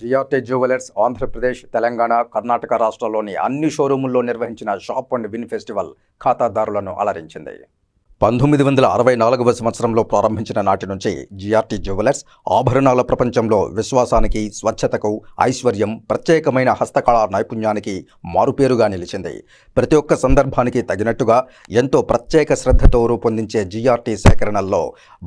జియాటే jewellers Andhra Pradesh Telangana Karnataka రాష్ట్రాల్లోని అన్ని షోరూముల్లో నిర్వహించిన షాప్ అండ్ విన్ ఫెస్టివల్ ఖాతాదారులను అలరించింది. పంతొమ్మిది వందల అరవై నాలుగవ సంవత్సరంలో ప్రారంభించిన నాటి నుంచి జిఆర్టీ జ్యువెలర్స్ ఆభరణాల ప్రపంచంలో విశ్వాసానికి స్వచ్ఛతకు ఐశ్వర్యం ప్రత్యేకమైన హస్తకళా నైపుణ్యానికి మారుపేరుగా నిలిచింది. ప్రతి ఒక్క సందర్భానికి తగినట్టుగా ఎంతో ప్రత్యేక శ్రద్ధతో రూపొందించే జిఆర్టీ సేకరణల్లో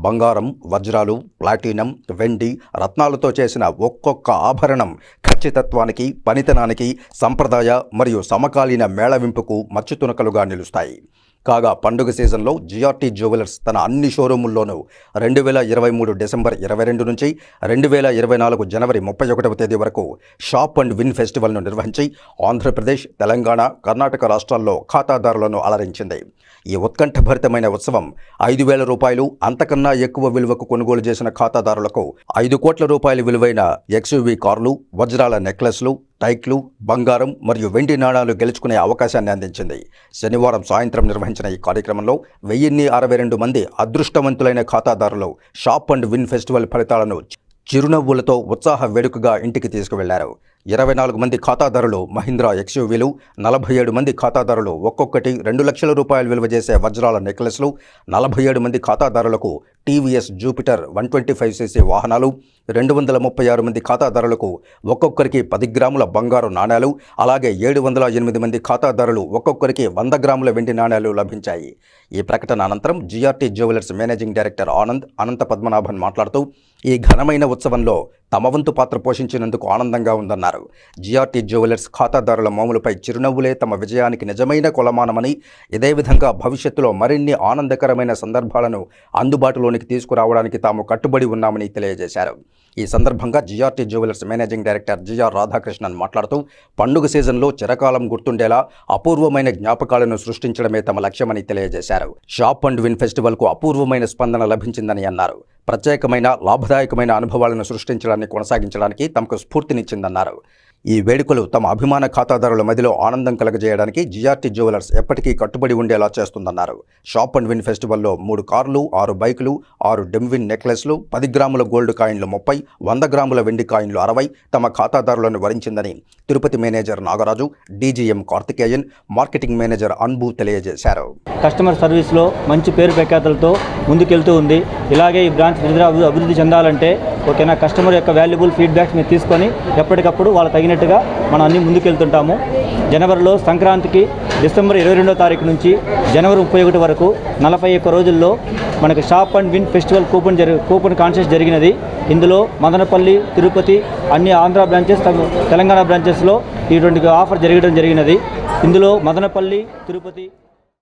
బంగారం వజ్రాలు ప్లాటినం వెండి రత్నాలతో చేసిన ఒక్కొక్క ఆభరణం ఖచ్చితత్వానికి పనితనానికి సంప్రదాయ మరియు సమకాలీన మేళవింపుకు మచ్చుతునకలుగా నిలుస్తాయి. కాగా పండుగ సీజన్లో జిఆర్టీ జ్యువెలర్స్ తన అన్ని షోరూముల్లోనూ రెండు వేల ఇరవై మూడు డిసెంబర్ ఇరవై రెండు నుంచి రెండు వేల ఇరవై నాలుగు జనవరి ముప్పై ఒకటవ తేదీ వరకు షాప్ అండ్ విన్ ఫెస్టివల్ను నిర్వహించి ఆంధ్రప్రదేశ్ తెలంగాణ కర్ణాటక రాష్ట్రాల్లో ఖాతాదారులను అలరించింది. ఈ ఉత్కంఠభరితమైన ఉత్సవం ఐదు వేల రూపాయలు అంతకన్నా ఎక్కువ విలువకు కొనుగోలు చేసిన ఖాతాదారులకు ఐదు కోట్ల రూపాయల విలువైన ఎక్స్యూవీ కార్లు వజ్రాల నెక్లెస్లు టైక్లు బంగారం మరియు వెండి నాణాలు గెలుచుకునే అవకాశాన్ని అందించింది. శనివారం సాయంత్రం నిర్వహించిన ఈ కార్యక్రమంలో వెయ్యిన్ని అరవై రెండు మంది అదృష్టవంతులైన ఖాతాదారులు షాప్ అండ్ విన్ ఫెస్టివల్ ఫలితాలను చిరునవ్వులతో ఉత్సాహ వేడుకగా ఇంటికి తీసుకువెళ్ళారు. ఇరవై నాలుగు మంది ఖాతాదారులు మహీంద్రా ఎక్స్యూవీలు నలభై ఏడు మంది ఖాతాదారులు ఒక్కొక్కటి రెండు లక్షల రూపాయలు విలువ చేసే వజ్రాల నెక్లెస్లు నలభై ఏడు మంది ఖాతాదారులకు TVS Jupiter one twenty five CC వాహనాలు రెండు వందల ముప్పై ఆరు మంది ఖాతాదారులకు ఒక్కొక్కరికి పది గ్రాముల బంగారు నాణేలు అలాగే ఏడు వందల ఎనిమిది మంది ఖాతాదారులు ఒక్కొక్కరికి వంద గ్రాముల వెండి నాణేలు లభించాయి. ఈ ప్రకటన అనంతరం GRT jewellers managing director Anand Anantha Padmanabhan మాట్లాడుతూ ఈ ఘనమైన ఉత్సవంలో తమ వంతు పాత్ర పోషించినందుకు ఆనందంగా ఉందన్నారు. జిఆర్టీ జ్యువెలర్స్ ఖాతాదారుల మామూలుపై చిరునవ్వులే తమ విజయానికి నిజమైన కొలమానమని ఇదే విధంగా భవిష్యత్తులో మరిన్ని ఆనందకరమైన సందర్భాలను అందుబాటులో అందుబాటులోనికి తీసుకురావడానికి తాము కట్టుబడి ఉన్నామని తెలియజేశారు. ఈ సందర్భంగా GRT jewellers managing director GR Radhakrishnan మాట్లాడుతూ పండుగ సీజన్లో చిరకాలం గుర్తుండేలా అపూర్వమైన జ్ఞాపకాలను సృష్టించడమే తమ లక్ష్యమని తెలియజేశారు. షాప్ అండ్ విన్ ఫెస్టివల్కు అపూర్వమైన స్పందన లభించిందని అన్నారు. ప్రత్యేకమైన లాభదాయకమైన అనుభవాలను సృష్టించడాన్ని కొనసాగించడానికి తమకు స్ఫూర్తినిచ్చిందన్నారు. ఈ వేడుకలు తమ అభిమాన ఖాతాదారుల మధ్యలో ఆనందం కలగజేయడానికి జిఆర్టీ జ్యువెలర్స్ ఎప్పటికీ కట్టుబడి ఉండేలా చేస్తుందన్నారు. షాప్ అండ్ విన్ ఫెస్టివల్లో మూడు కార్లు ఆరు బైకులు ఆరు డెమ్విన్ నెక్లెస్లు పది గ్రాముల గోల్డ్ కాయిన్లు ముప్పై వంద గ్రాముల వెండి కాయిన్లు అరవై తమ ఖాతాదారులను వరించిందని Tirupati manager Nagaraju DGM Karthikeyan marketing manager Anbu తెలియజేశారు. కస్టమర్ సర్వీస్లో మంచి పేరు ప్రఖ్యాతలతో ముందుకెళ్తూ ఉంది. ఇలాగే ఈ బ్రాంచ్ నిద్ర అభివృద్ధి చెందాలంటే ఓకేనా? కస్టమర్ యొక్క వాల్యుబుల్ ఫీడ్బ్యాక్స్ మీరు తీసుకొని ఎప్పటికప్పుడు వాళ్ళ తగినట్టుగా మనం అన్ని ముందుకెళ్తుంటాము. జనవరిలో సంక్రాంతికి డిసెంబర్ ఇరవై రెండో తారీఖు నుంచి జనవరి ముప్పై ఒకటి వరకు నలభై ఒక్క రోజుల్లో మనకు shop and win festival coupon జరి కూపన్ కాన్సెస్ట్ జరిగినది. ఇందులో మదనపల్లి తిరుపతి అన్ని ఆంధ్ర బ్రాంచెస్ తమ- తెలంగాణ బ్రాంచెస్లో ఇటువంటి ఆఫర్ జరగడం జరిగినది. ఇందులో మదనపల్లి తిరుపతి